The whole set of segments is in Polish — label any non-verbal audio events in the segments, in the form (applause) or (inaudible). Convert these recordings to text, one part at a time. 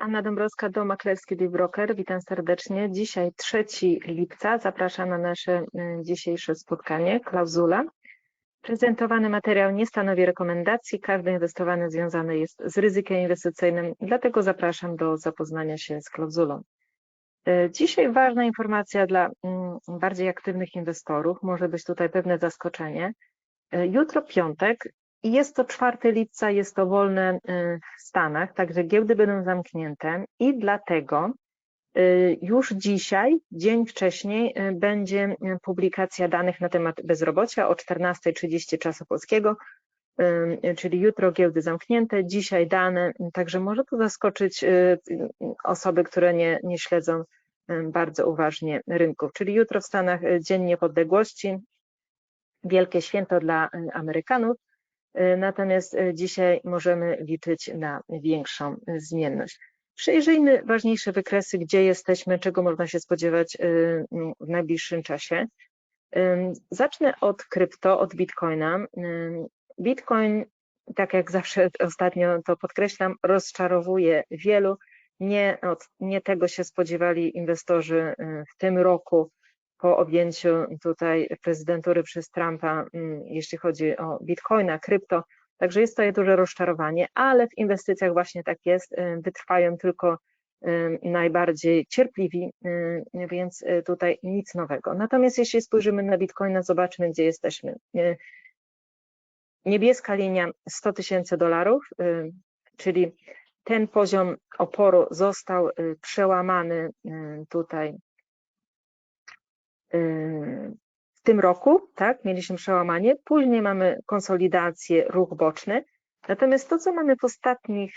Anna Dąbrowska, Dom Maklerski Deep Broker. Witam serdecznie. Dzisiaj 3 lipca. Zapraszam na nasze y, dzisiejsze spotkanie. Klauzula. Prezentowany materiał nie stanowi rekomendacji. Każde inwestowanie związane jest z ryzykiem inwestycyjnym, dlatego zapraszam do zapoznania się z klauzulą. Y, Dzisiaj ważna informacja dla mm, bardziej aktywnych inwestorów. Może być tutaj pewne zaskoczenie. Y, Jutro piątek jest to 4 lipca, jest to wolne y, w Stanach, także giełdy będą zamknięte i dlatego y, już dzisiaj, dzień wcześniej, y, będzie publikacja danych na temat bezrobocia. O 14.30 czasu polskiego, czyli jutro giełdy zamknięte, dzisiaj dane, także może to zaskoczyć osoby, które nie, nie śledzą bardzo uważnie rynków. Czyli jutro w Stanach Dzień Niepodległości, wielkie święto dla Amerykanów, natomiast e, dzisiaj możemy liczyć na większą e, zmienność. Przejrzyjmy ważniejsze wykresy, gdzie jesteśmy, czego można się spodziewać w najbliższym czasie. Zacznę od krypto, od Bitcoina. Bitcoin, tak jak zawsze ostatnio to podkreślam, rozczarowuje wielu. Nie, nie tego się spodziewali inwestorzy w tym roku, po objęciu tutaj prezydentury przez Trumpa, mm, jeśli chodzi o bitcoina, krypto. Także jest to duże rozczarowanie, ale w inwestycjach właśnie tak jest. Y, wytrwają tylko y, najbardziej cierpliwi, y, więc tutaj nic nowego. Natomiast jeśli spojrzymy na bitcoina, zobaczmy, gdzie jesteśmy. Niebieska linia 100 tysięcy dolarów, czyli ten poziom oporu został przełamany tutaj w tym roku, tak, mieliśmy przełamanie, później mamy konsolidację, ruch boczny. Natomiast to, co mamy w ostatnich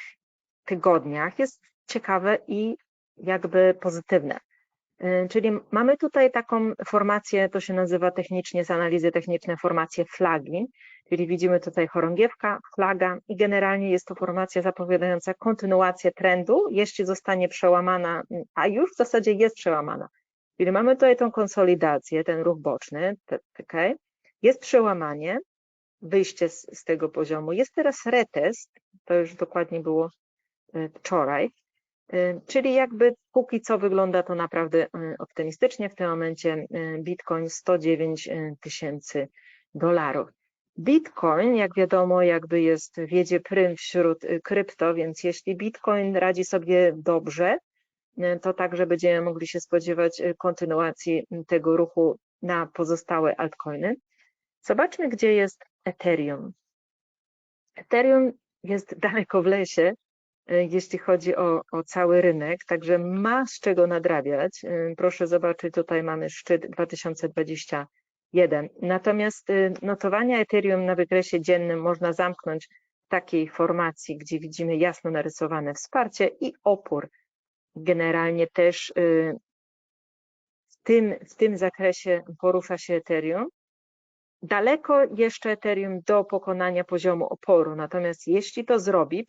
tygodniach, jest ciekawe i jakby pozytywne. Y, czyli mamy tutaj taką formację, to się nazywa technicznie z analizy technicznej formację flagi, czyli widzimy tutaj chorągiewka, flaga i generalnie jest to formacja zapowiadająca kontynuację trendu, jeśli zostanie przełamana, a już w zasadzie jest przełamana Czyli mamy tutaj tą konsolidację, ten ruch boczny, okay? jest przełamanie, wyjście z, z, tego poziomu, jest teraz retest, to już dokładnie było e, wczoraj, e, czyli jakby póki co wygląda to naprawdę e, optymistycznie, w tym momencie Bitcoin 109 tysięcy dolarów. Bitcoin, jak wiadomo, jakby jest, wiedzie prym wśród krypto, więc jeśli Bitcoin radzi sobie dobrze, to także będziemy mogli się spodziewać e, kontynuacji tego ruchu na pozostałe altcoiny. Zobaczmy, gdzie jest Ethereum. Ethereum jest (laughs) daleko w lesie, e, jeśli chodzi o, o, cały rynek, także ma z czego nadrabiać. Proszę zobaczyć, tutaj mamy szczyt 2021. Natomiast notowania Ethereum na wykresie dziennym można zamknąć w takiej formacji, gdzie widzimy jasno narysowane wsparcie i opór generalnie też y, w tym, w tym zakresie porusza się Ethereum. Daleko jeszcze Ethereum do pokonania poziomu oporu, natomiast jeśli to zrobi,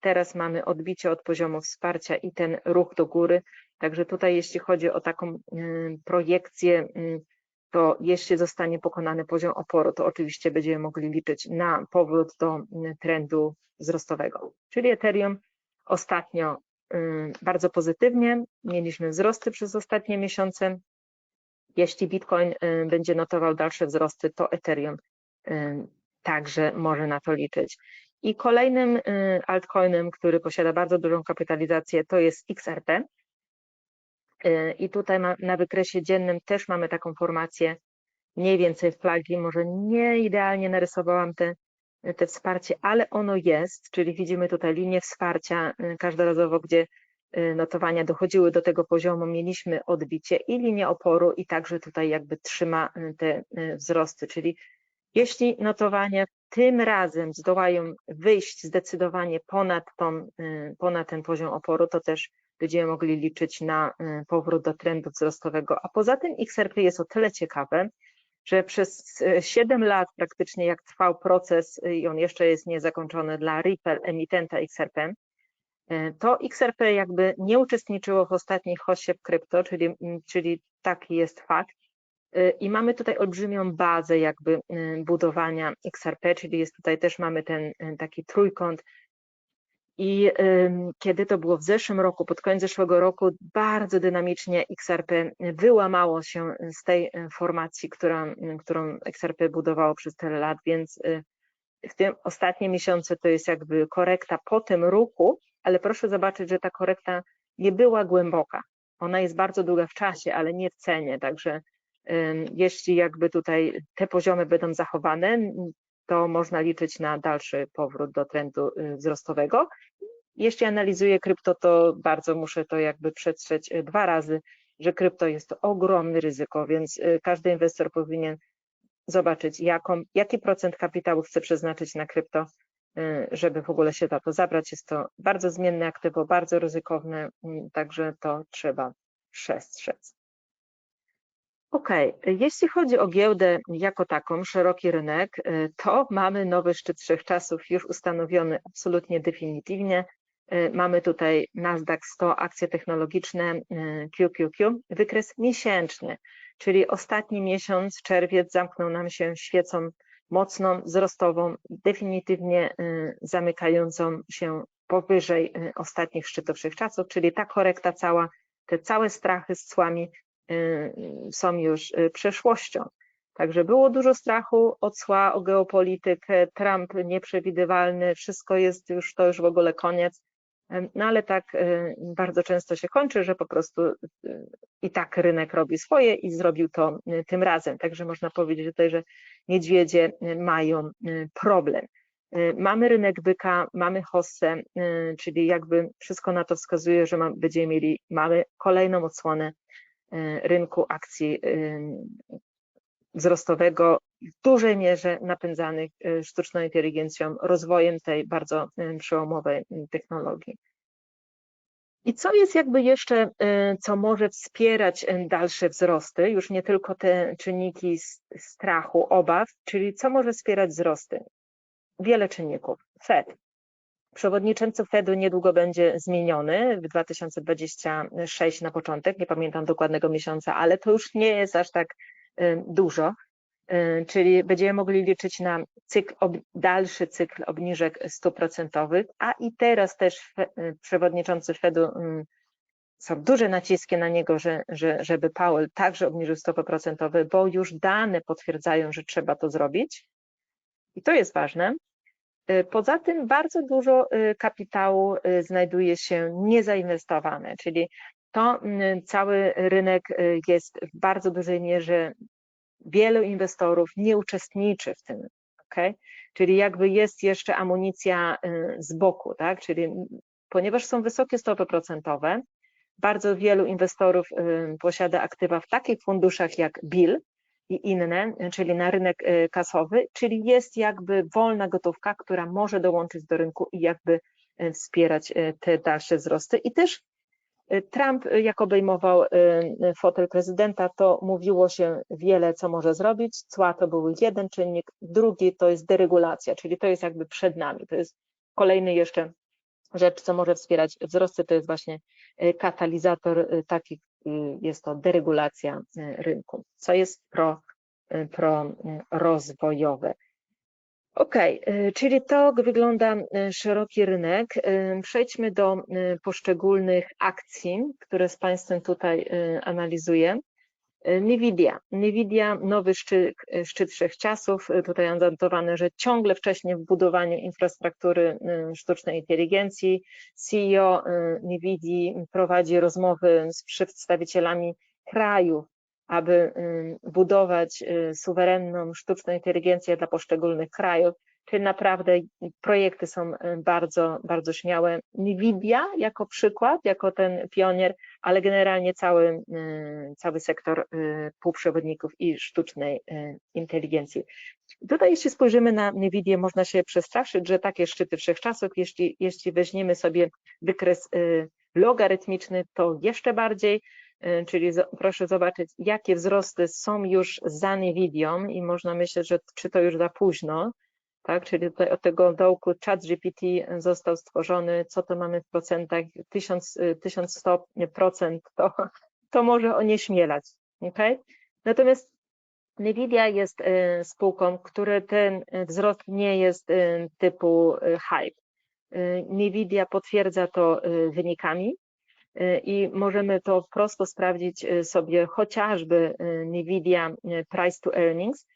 teraz mamy odbicie od poziomu wsparcia i ten ruch do góry, także tutaj jeśli chodzi o taką y, projekcję, y, to jeśli zostanie pokonany poziom oporu, to oczywiście będziemy mogli liczyć na powrót do trendu wzrostowego. Czyli Ethereum ostatnio Y, bardzo pozytywnie. Mieliśmy wzrosty przez ostatnie miesiące. Jeśli Bitcoin y, będzie notował dalsze wzrosty, to Ethereum y, także może na to liczyć. I kolejnym altcoinem, który posiada bardzo dużą kapitalizację, to jest XRP. I tutaj na wykresie dziennym też mamy taką formację mniej więcej flagi, może nie idealnie narysowałam te te wsparcie, ale ono jest, czyli widzimy tutaj linię wsparcia y, każdorazowo, gdzie y, notowania dochodziły do tego poziomu, mieliśmy odbicie i linię oporu i także tutaj jakby trzyma y, te wzrosty, czyli jeśli notowania tym razem zdołają wyjść zdecydowanie ponad, tą, ponad ten poziom oporu, to też będziemy mogli liczyć na powrót do trendu wzrostowego. A poza tym XRP jest o tyle ciekawe, że przez 7 e, lat praktycznie jak trwał proces e, i on jeszcze jest niezakończony dla Ripple, emitenta XRP, e, to XRP jakby nie uczestniczyło w ostatniej hoście krypto, czyli, czyli taki jest fakt. I mamy tutaj olbrzymią bazę jakby budowania XRP, czyli jest tutaj też mamy ten taki trójkąt I kiedy to było w zeszłym roku, pod koniec zeszłego roku, bardzo dynamicznie XRP wyłamało się z tej formacji, która, którą XRP budowało przez tyle lat, więc y, w tym ostatnie miesiące to jest jakby korekta po tym ruchu, ale proszę zobaczyć, że ta korekta nie była głęboka. Ona jest bardzo długa w czasie, ale nie w cenie, także jeśli jakby tutaj te poziomy będą zachowane, to można liczyć na dalszy powrót do trendu y, wzrostowego. Jeśli analizuję krypto, to bardzo muszę to jakby przetrzeć y, dwa razy, że krypto jest to ogromne ryzyko, więc y, każdy inwestor powinien zobaczyć, jaką, jaki procent kapitału chce przeznaczyć na krypto, żeby w ogóle się na to zabrać. Jest to bardzo zmienne aktywo, bardzo ryzykowne, także to trzeba przestrzec. OK, jeśli chodzi o giełdę jako taką, szeroki rynek, y, to mamy nowy szczyt wszechczasów już ustanowiony absolutnie definitywnie. Y, mamy tutaj Nasdaq 100, akcje technologiczne QQQ, y, wykres miesięczny, czyli ostatni miesiąc, czerwiec, zamknął nam się świecą mocną, wzrostową, definitywnie zamykającą się powyżej ostatnich szczytów wszechczasów, czyli ta korekta cała, te całe strachy z cłami są już y, przeszłością. Także było dużo strachu o cła, o geopolitykę, Trump nieprzewidywalny, wszystko jest już, to już w ogóle koniec. No ale tak y, bardzo często się kończy, że po prostu i tak rynek robi swoje i zrobił to tym razem. Także można powiedzieć tutaj, że niedźwiedzie mają problem. Mamy rynek byka, mamy hossę, czyli jakby wszystko na to wskazuje, że będziemy mieli, mamy kolejną odsłonę rynku akcji e, wzrostowego w dużej mierze napędzanych e, sztuczną inteligencją, rozwojem tej bardzo przełomowej technologii. I co jest jakby jeszcze, co może wspierać dalsze wzrosty, już nie tylko te czynniki strachu, obaw, czyli co może wspierać wzrosty? Wiele czynników. Fed, Przewodniczący Fedu niedługo będzie zmieniony w 2026 na początek, nie pamiętam dokładnego miesiąca, ale to już nie jest aż tak dużo, czyli będziemy mogli liczyć na cykl, dalszy cykl obniżek stóp procentowych, a i teraz też przewodniczący Fedu są duże naciski na niego, że, że, żeby Powell także obniżył stopy procentowe, bo już dane potwierdzają, że trzeba to zrobić. I to jest ważne. Y, poza tym bardzo dużo y, kapitału y, znajduje się niezainwestowane, czyli to mm, cały rynek jest w bardzo dużej mierze, wielu inwestorów nie uczestniczy w tym, okay? czyli jakby jest jeszcze amunicja z boku, tak? czyli ponieważ są wysokie stopy procentowe, bardzo wielu inwestorów posiada aktywa w takich funduszach jak BIL, i inne, czyli na rynek e, kasowy, czyli jest jakby wolna gotówka, która może dołączyć do rynku i jakby e, wspierać e, te dalsze wzrosty. I też Trump, jak obejmował fotel prezydenta, to mówiło się wiele, co może zrobić. Cła to był jeden czynnik, drugi to jest deregulacja, czyli to jest jakby przed nami. To jest kolejny jeszcze rzecz, co może wspierać wzrosty, to jest właśnie katalizator taki Y, jest to deregulacja y, rynku, co jest pro, y, pro rozwojowe. OK, czyli tak wygląda szeroki rynek. Przejdźmy do poszczególnych akcji, które z Państwem tutaj analizuję. Nvidia. Nvidia, nowy szczyt, szczyt wszechczasów. Tutaj anotowane, że ciągle wcześniej w budowaniu infrastruktury y, sztucznej inteligencji. CEO y, Nvidia prowadzi rozmowy z przedstawicielami krajów, aby y, budować suwerenną sztuczną inteligencję dla poszczególnych krajów. Czyli naprawdę projekty są bardzo, bardzo śmiałe. Nvidia jako przykład, jako ten pionier, ale generalnie cały, y, cały sektor y, półprzewodników i sztucznej y, inteligencji. Tutaj jeśli spojrzymy na Nvidia, można się przestraszyć, że takie szczyty wszechczasów, jeśli, jeśli weźmiemy sobie wykres logarytmiczny, to jeszcze bardziej, czyli proszę zobaczyć, jakie wzrosty są już za Nvidią i można myśleć, że czy to już za późno, tak? Czyli tutaj od tego dołku ChatGPT został stworzony, co to mamy w procentach, 1000, 1100% (laughs) to, to może onieśmielać, okay? Natomiast Nvidia jest y, spółką, który ten wzrost nie jest y, typu y, hype. NVIDIA potwierdza to wynikami i możemy to prosto sprawdzić sobie chociażby NVIDIA Price to Earnings,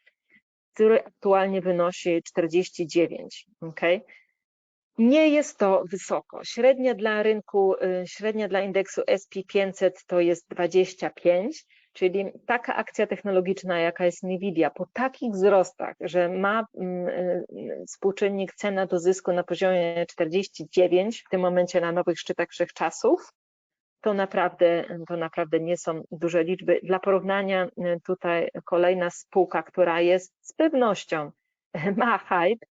który aktualnie wynosi 49. Okay? Nie jest to wysoko. Średnia dla rynku, średnia dla indeksu SP500 to jest 25, czyli taka akcja technologiczna, jaka jest Nvidia, po takich wzrostach, że ma współczynnik cena do zysku na poziomie 49, w tym momencie na nowych szczytach wszechczasów, to naprawdę, to naprawdę nie są duże liczby. Dla porównania tutaj kolejna spółka, która jest z pewnością (laughs) ma hype,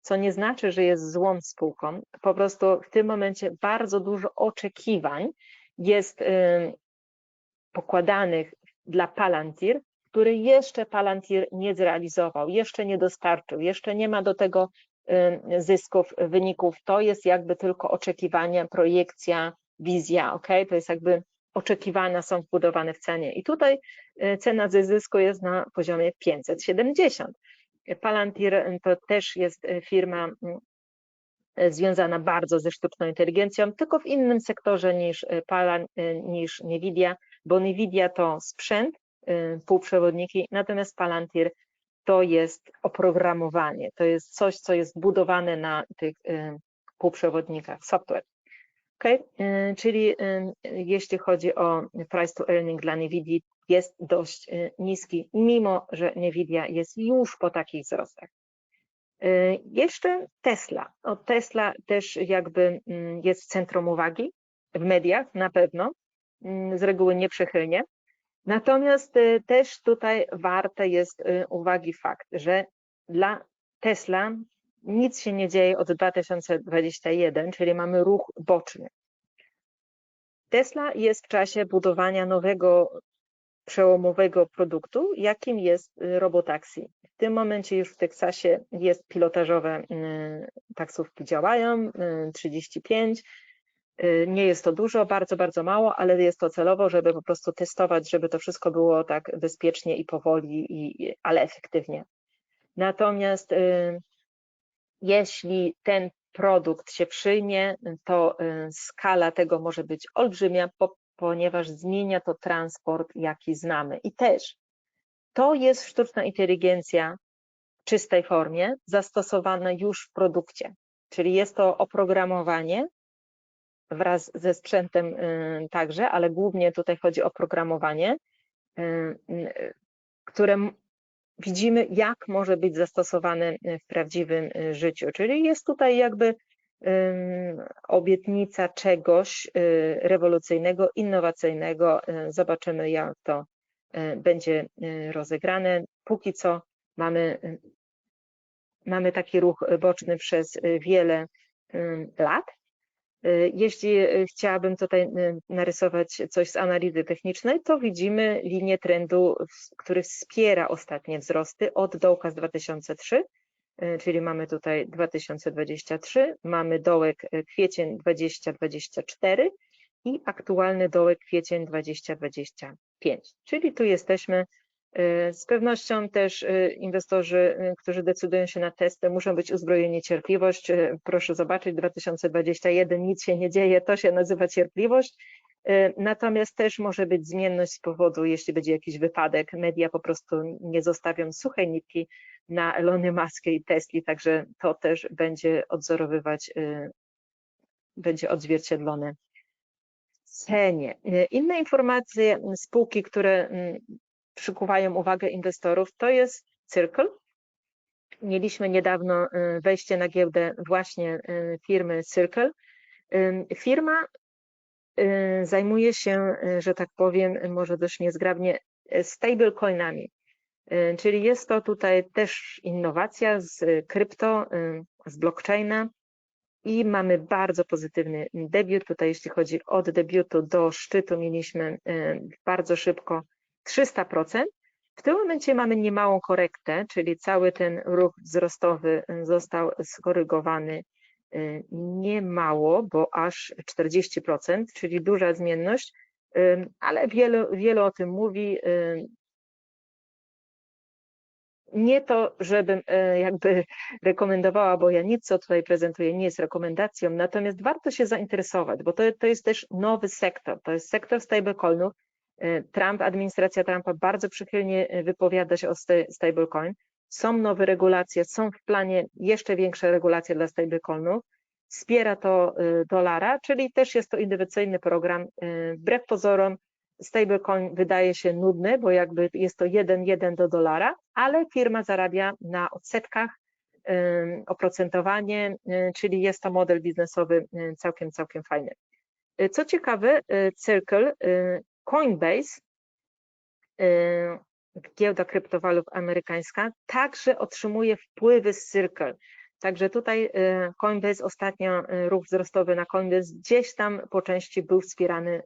co nie znaczy, że jest złą spółką. Po prostu w tym momencie bardzo dużo oczekiwań jest pokładanych dla Palantir, który jeszcze Palantir nie zrealizował, jeszcze nie dostarczył, jeszcze nie ma do tego zysków, wyników. To jest jakby tylko oczekiwania, projekcja, wizja, ok? To jest jakby oczekiwania są wbudowane w cenie. I tutaj e, cena ze zysku jest na poziomie 570. Palantir to też jest e, firma związana bardzo ze sztuczną inteligencją, tylko w innym sektorze niż, Palan, niż Nvidia, bo Nvidia to sprzęt, półprzewodniki, natomiast Palantir to jest oprogramowanie, to jest coś, co jest budowane na tych y, półprzewodnikach, software. Okay? Czyli y, jeśli chodzi o price to earning dla NVIDIA jest dość y, niski, mimo że NVIDIA jest już po takich wzrostach. Jeszcze Tesla. O Tesla też jakby jest w centrum uwagi w mediach na pewno, z reguły nieprzychylnie. Natomiast y, też tutaj warte jest y, uwagi fakt, że dla Tesla nic się nie dzieje od 2021, czyli mamy ruch boczny. Tesla jest w czasie budowania nowego przełomowego produktu, jakim jest y, robotaxi. W tym momencie już w Teksasie jest pilotażowe taksówki działają, 35, Y, nie jest to dużo, bardzo, bardzo mało, ale jest to celowo, żeby po prostu testować, żeby to wszystko było tak bezpiecznie i powoli, i, ale efektywnie. Natomiast y, jeśli ten produkt się przyjmie, to y, skala tego może być olbrzymia, ponieważ zmienia to transport, jaki znamy. I też to jest sztuczna inteligencja w czystej formie, zastosowana już w produkcie. Czyli jest to oprogramowanie, wraz ze sprzętem y, także, ale głównie tutaj chodzi o programowanie, y, y, które widzimy, jak może być zastosowane w prawdziwym życiu. Czyli jest tutaj jakby obietnica czegoś rewolucyjnego, innowacyjnego. Zobaczymy, jak to będzie rozegrane. Póki co mamy, mamy taki ruch boczny przez wiele lat. Y, jeśli y, chciałabym tutaj y, narysować coś z analizy technicznej, to widzimy linię trendu, który wspiera ostatnie wzrosty od dołka z 2003, czyli mamy tutaj 2023, mamy dołek kwiecień 2024 i aktualny dołek kwiecień 2025, czyli tu jesteśmy z pewnością też y, inwestorzy, y, którzy decydują się na testy, muszą być uzbrojeni cierpliwość. Y, proszę zobaczyć, 2021 nic się nie dzieje, to się nazywa cierpliwość. Natomiast też może być zmienność z powodu, jeśli będzie jakiś wypadek, media po prostu nie zostawią suchej nitki na Elonie Musk i Tesli, także to też będzie odzorowywać, będzie odzwierciedlone cenie. Inne informacje, spółki, które mm, przykuwają uwagę inwestorów, to jest Circle. Mieliśmy niedawno y, wejście na giełdę właśnie y, firmy Circle. Firma y, zajmuje się, że tak powiem, może dość niezgrabnie, stablecoinami. Czyli jest to tutaj też innowacja z krypto, z blockchaina i mamy bardzo pozytywny debiut. Tutaj jeśli chodzi od debiutu do szczytu mieliśmy bardzo szybko 300%. W tym momencie mamy niemałą korektę, czyli cały ten ruch wzrostowy został skorygowany y, niemało, bo aż 40%, czyli duża zmienność, ale wiele, wiele o tym mówi. nie to, żebym e, jakby rekomendowała, bo ja nic, co tutaj prezentuję, nie jest rekomendacją, natomiast warto się zainteresować, bo to, to jest też nowy sektor, to jest sektor stablecoinów. E, Trump, administracja Trumpa bardzo przychylnie e, wypowiada się o sta- stablecoin. Są nowe regulacje, są w planie jeszcze większe regulacje dla stablecoinów. Wspiera to e, dolara, czyli też jest to innowacyjny program. Wbrew pozorom stablecoin wydaje się nudny, bo jakby jest to 1,1 do dolara, ale firma zarabia na odsetkach, oprocentowanie, czyli jest to model biznesowy całkiem, całkiem fajny. Co ciekawe, Circle, Coinbase, e, giełda kryptowalut amerykańska, także otrzymuje wpływy z Circle. Także tutaj e, Coinbase ostatnio e, ruch wzrostowy na Coinbase gdzieś tam po części był wspierany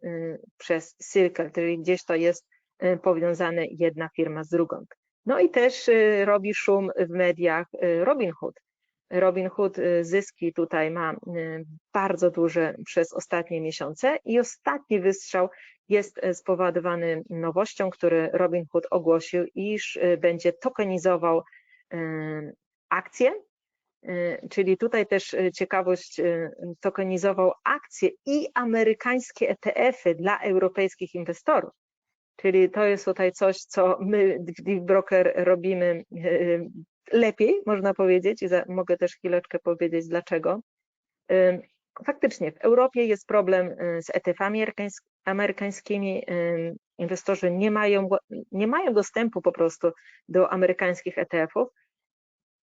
przez Circle, czyli gdzieś to jest powiązane jedna firma z drugą. No i też robi szum w mediach Robinhood. Robinhood e, zyski tutaj ma e, bardzo duże przez ostatnie miesiące i ostatni wystrzał jest e, spowodowany nowością, który Robinhood ogłosił, iż będzie tokenizował akcje, Czyli tutaj też ciekawość, tokenizował akcje i amerykańskie ETF-y dla europejskich inwestorów. Czyli to jest tutaj coś, co my, Deep Broker, robimy lepiej, można powiedzieć, i za, mogę też chwileczkę powiedzieć dlaczego. Faktycznie w Europie jest problem e, z ETF-ami amerykańs- amerykańskimi. Inwestorzy nie mają, nie mają dostępu po prostu do amerykańskich ETF-ów.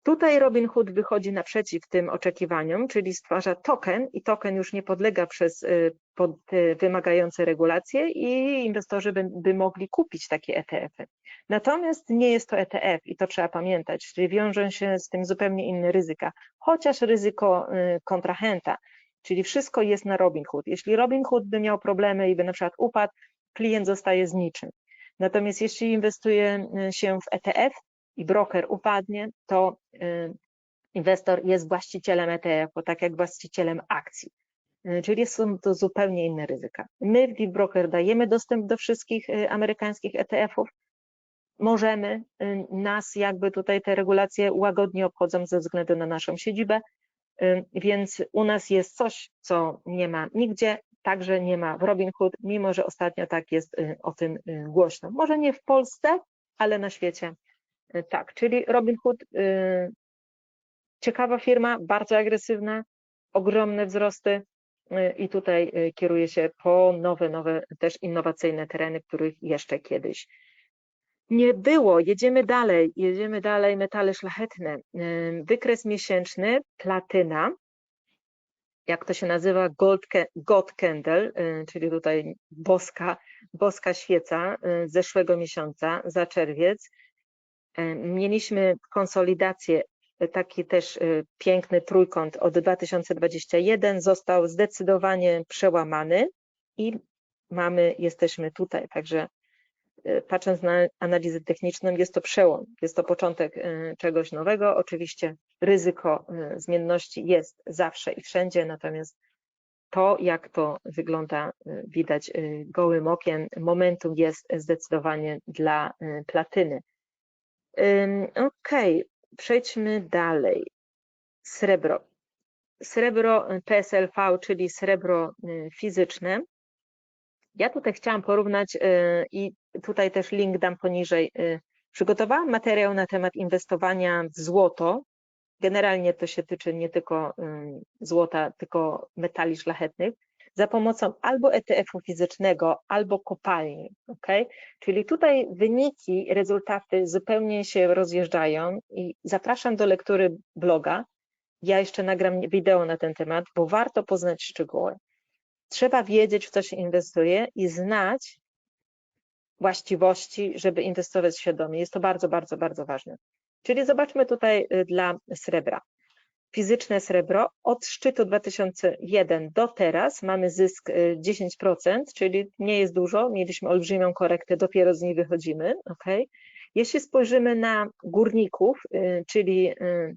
Tutaj Robinhood wychodzi naprzeciw tym oczekiwaniom, czyli stwarza token i token już nie podlega przez y, pod, y, wymagające regulacje i inwestorzy by, by mogli kupić takie ETF-y. Natomiast nie jest to ETF i to trzeba pamiętać, czyli wiążą się z tym zupełnie inne ryzyka, chociaż ryzyko y, kontrahenta, czyli wszystko jest na Robinhood. Jeśli Robinhood by miał problemy i by na przykład upadł, klient zostaje z niczym. Natomiast jeśli inwestuje się w ETF, i broker upadnie, to y, inwestor jest właścicielem ETF-u, tak jak właścicielem akcji. Y, Czyli są to zupełnie inne ryzyka. My w Deep Broker dajemy dostęp do wszystkich y, amerykańskich ETF-ów. Możemy, nas jakby tutaj te regulacje łagodnie obchodzą ze względu na naszą siedzibę, więc u nas jest coś, co nie ma nigdzie, także nie ma w Robinhood, mimo że ostatnio tak jest o tym głośno. Może nie w Polsce, ale na świecie Tak, czyli Robinhood, y, ciekawa firma, bardzo agresywna, ogromne wzrosty y, i tutaj y, kieruje się po nowe, nowe też innowacyjne tereny, których jeszcze kiedyś nie było. Jedziemy dalej, jedziemy dalej, metale szlachetne. Wykres miesięczny, platyna, jak to się nazywa, gold, God candle, czyli tutaj boska, boska świeca zeszłego miesiąca za czerwiec. E, Mieliśmy konsolidację, e, taki też e, piękny trójkąt od 2021 został zdecydowanie przełamany i mamy, jesteśmy tutaj, także patrząc na analizę techniczną jest to przełom, jest to początek czegoś nowego. Oczywiście ryzyko zmienności jest zawsze i wszędzie, natomiast to, jak to wygląda, widać gołym okiem. Momentum jest zdecydowanie dla platyny. Okej, przejdźmy dalej. Srebro. Srebro y, PSLV, czyli srebro y, fizyczne. Ja tutaj chciałam porównać y, i tutaj też link dam poniżej. Przygotowałam materiał na temat inwestowania w złoto. Generalnie to się tyczy nie tylko złota, tylko metali szlachetnych za pomocą albo ETF-u fizycznego, albo kopalni. Okay? Czyli tutaj wyniki, rezultaty zupełnie się rozjeżdżają i zapraszam do lektury bloga. Ja jeszcze nagram wideo na ten temat, bo warto poznać szczegóły. Trzeba wiedzieć, w co się inwestuje i znać właściwości, żeby inwestować świadomie. Jest to bardzo, bardzo, bardzo ważne. Czyli zobaczmy tutaj y, dla srebra fizyczne srebro od szczytu 2001 do teraz mamy zysk y, 10%, czyli nie jest dużo, mieliśmy olbrzymią korektę, dopiero z niej wychodzimy. Okay? Jeśli spojrzymy na górników, y, czyli, y,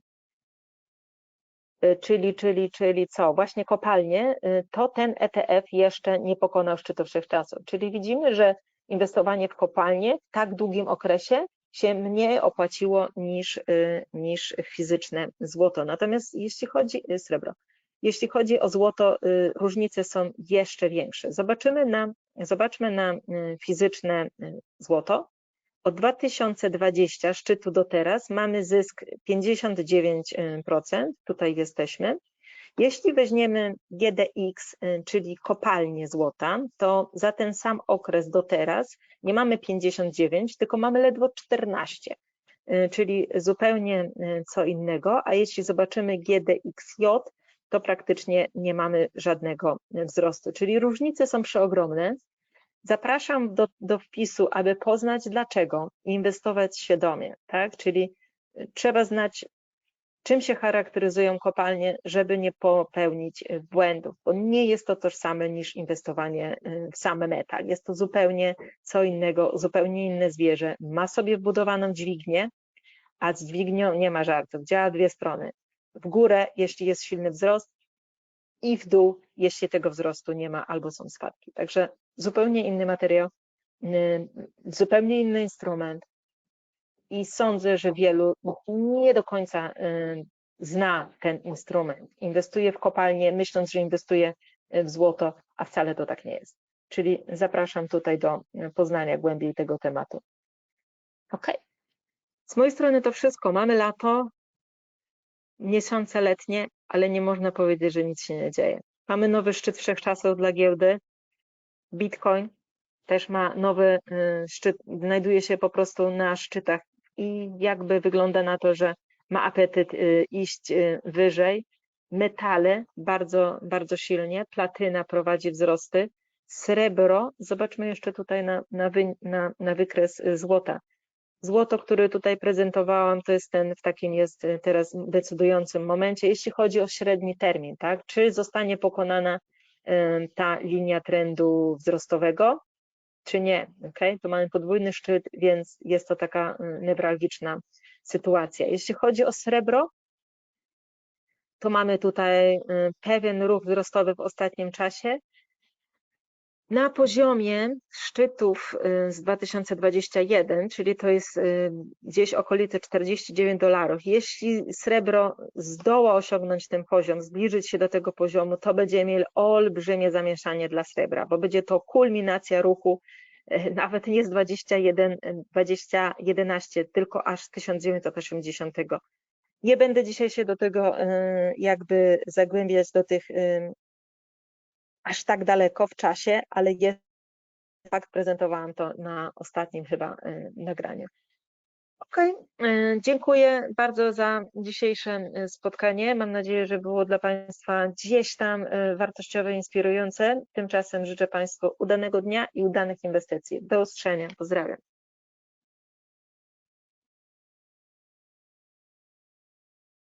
y, czyli, czyli, czyli co, właśnie kopalnie, y, to ten ETF jeszcze nie pokonał szczytu wszechczasów. Czyli widzimy, że inwestowanie w kopalnie w tak długim okresie się mniej opłaciło niż, y, niż fizyczne złoto. Natomiast jeśli chodzi, y, srebro, jeśli chodzi o złoto, y, różnice są jeszcze większe. Zobaczymy na, zobaczmy na fizyczne złoto. Od 2020 szczytu do teraz mamy zysk 59%, tutaj jesteśmy. Jeśli weźmiemy GDX, czyli kopalnię złota, to za ten sam okres do teraz nie mamy 59, tylko mamy ledwo 14, czyli zupełnie co innego, a jeśli zobaczymy GDXJ, to praktycznie nie mamy żadnego wzrostu, czyli różnice są przeogromne. Zapraszam do, do wpisu, aby poznać dlaczego inwestować świadomie, tak? Czyli trzeba znać czym się charakteryzują kopalnie, żeby nie popełnić e, błędów, bo nie jest to tożsame niż inwestowanie e, w same metal. Jest to zupełnie co innego, zupełnie inne zwierzę. Ma sobie wbudowaną dźwignię, a z dźwignią nie ma żartów. Działa dwie strony. W górę, jeśli jest silny wzrost, i w dół, jeśli tego wzrostu nie ma albo są spadki. Także zupełnie inny materiał, zupełnie inny instrument, i sądzę, że wielu nie do końca y, zna ten instrument. Inwestuje w kopalnię, myśląc, że inwestuje w złoto, a wcale to tak nie jest. Czyli zapraszam tutaj do poznania głębiej tego tematu. Ok. Z mojej strony to wszystko. Mamy lato, miesiące letnie, ale nie można powiedzieć, że nic się nie dzieje. Mamy nowy szczyt wszechczasów dla giełdy. Bitcoin też ma nowy y, szczyt, znajduje się po prostu na szczytach i jakby wygląda na to, że ma apetyt y, iść y, wyżej. Metale bardzo, bardzo silnie, platyna prowadzi wzrosty, srebro, zobaczmy jeszcze tutaj na, na, wy, na, na wykres y, złota. Złoto, które tutaj prezentowałam, to jest ten w takim jest teraz decydującym momencie, jeśli chodzi o średni termin, tak? Czy zostanie pokonana ta linia trendu wzrostowego, czy nie. Okay? Tu mamy podwójny szczyt, więc jest to taka y, newralgiczna sytuacja. Jeśli chodzi o srebro, to mamy tutaj y, pewien ruch wzrostowy w ostatnim czasie. Na poziomie szczytów y, z 2021, czyli to jest gdzieś okolice 49 dolarów. Jeśli srebro zdoła osiągnąć ten poziom, zbliżyć się do tego poziomu, to będzie mieli olbrzymie zamieszanie dla srebra, bo będzie to kulminacja ruchu e, nawet nie z 21, 2011, tylko aż z 1980. Nie będę dzisiaj się do tego e, jakby zagłębiać do tych aż tak daleko w czasie, ale jest fakt, prezentowałam to na ostatnim chyba e, nagraniu. Ok, dziękuję bardzo za dzisiejsze e, spotkanie. Mam nadzieję, że było dla Państwa gdzieś tam e, wartościowe, inspirujące. Tymczasem życzę Państwu udanego dnia i udanych inwestycji. Do usłyszenia. Pozdrawiam.